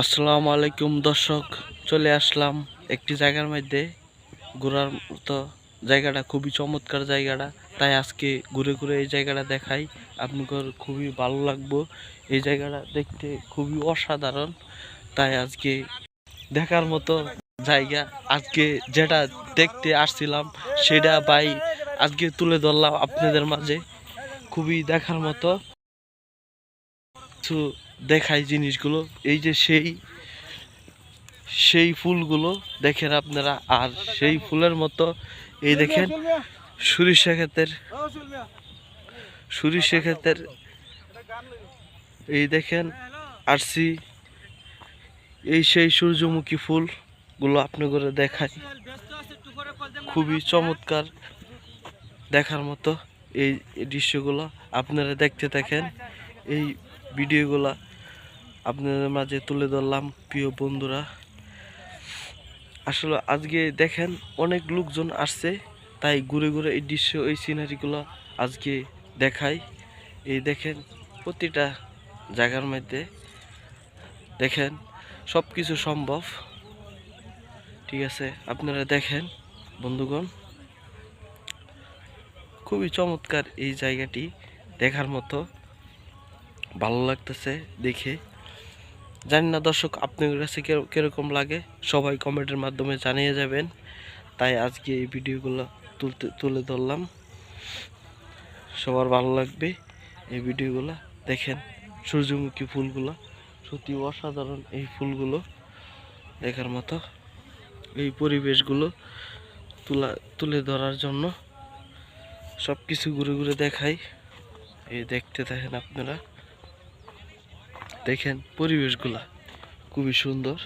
আসসালামু আলাইকুম দর্শক, চলে আসলাম একটি জায়গার মধ্যে। ঘোরার মতো জায়গাটা খুবই চমৎকার জায়গাটা, তাই আজকে ঘুরে ঘুরে এই জায়গাটা দেখাই। আপনাদের খুবই ভালো লাগবো। এই জায়গাটা দেখতে খুবই অসাধারণ, তাই আজকে দেখার মতো জায়গা। আজকে যেটা দেখতে আসছিলাম, সেটা বাই আজকে তুলে ধরলাম আপনাদের মাঝে। খুবই দেখার মতো। কিছু দেখাই জিনিসগুলো। এই যে সেই সেই ফুলগুলো দেখেন আপনারা। আর সেই ফুলের মতো এই দেখেন, সরিষা ক্ষেতের সরিষা ক্ষেতের এই দেখেন, আরসি, এই সেই সূর্যমুখী ফুলগুলো আপনাদের দেখাই। খুবই চমৎকার দেখার মতো এই দৃশ্যগুলো আপনারা দেখতে থাকেন। এই ভিডিওগুলো আপনাদের মাঝে তুলে ধরলাম, প্রিয় বন্ধুরা। আসলে আজকে দেখেন অনেক লোকজন আসছে, তাই ঘুরে ঘুরে এই দৃশ্য, এই সিনারিগুলো আজকে দেখাই। এই দেখেন প্রতিটা জায়গার মধ্যে দেখেন সব কিছু সম্ভব। ঠিক আছে, আপনারা দেখেন, বন্ধুগণ। খুবই চমৎকার এই জায়গাটি দেখার মতো। ভালো লাগতেছে দেখে। জানি না দর্শক আপনাদের কাছে কির- কীরকম লাগে? সবাই কমেন্টের মাধ্যমে জানিয়ে যাবেন। তাই আজকে এই ভিডিওগুলো তুলতে তুলে ধরলাম। সবার ভালো লাগবে এই ভিডিওগুলো। দেখেন সূর্যমুখী ফুলগুলো, সত্যি অসাধারণ এই ফুলগুলো দেখার মতো। এই পরিবেশগুলো তুলা তুলে ধরার জন্য সব কিছু ঘুরে ঘুরে দেখাই। এই দেখতে থাকেন আপনারা। দেখেন পরিবেশগুলা খুবই সুন্দর।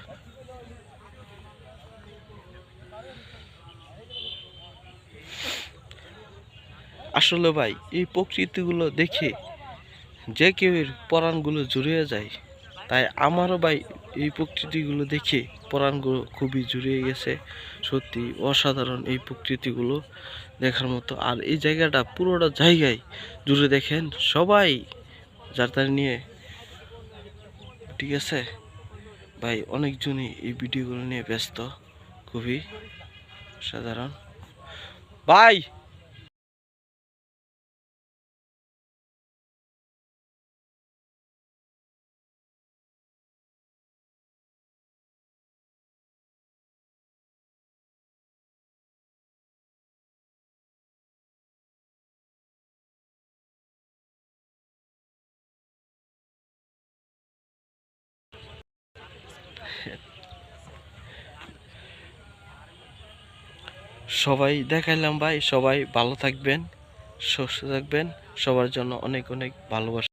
আসলে ভাই, এই প্রকৃতিগুলো দেখে যে কেউ পরাণগুলো জুড়িয়ে যায়, তাই আমারও ভাই এই প্রকৃতিগুলো দেখে পরাণগুলো খুবই জুড়িয়ে গেছে। সত্যি অসাধারণ এই প্রকৃতিগুলো দেখার মতো। আর এই জায়গাটা পুরোটা জায়গায় জুড়ে দেখেন সবাই, যার নিয়ে ঠিক আছে? ভাই অনেকজনই এই ভিডিওগুলো নিয়ে ব্যস্ত। খুবই সাধারণ। ভাই! সবাই দেখাইলাম ভাই সবাই ভালো থাকবেন সুস্থ থাকবেন সবার জন্য অনেক অনেক ভালোবাসা।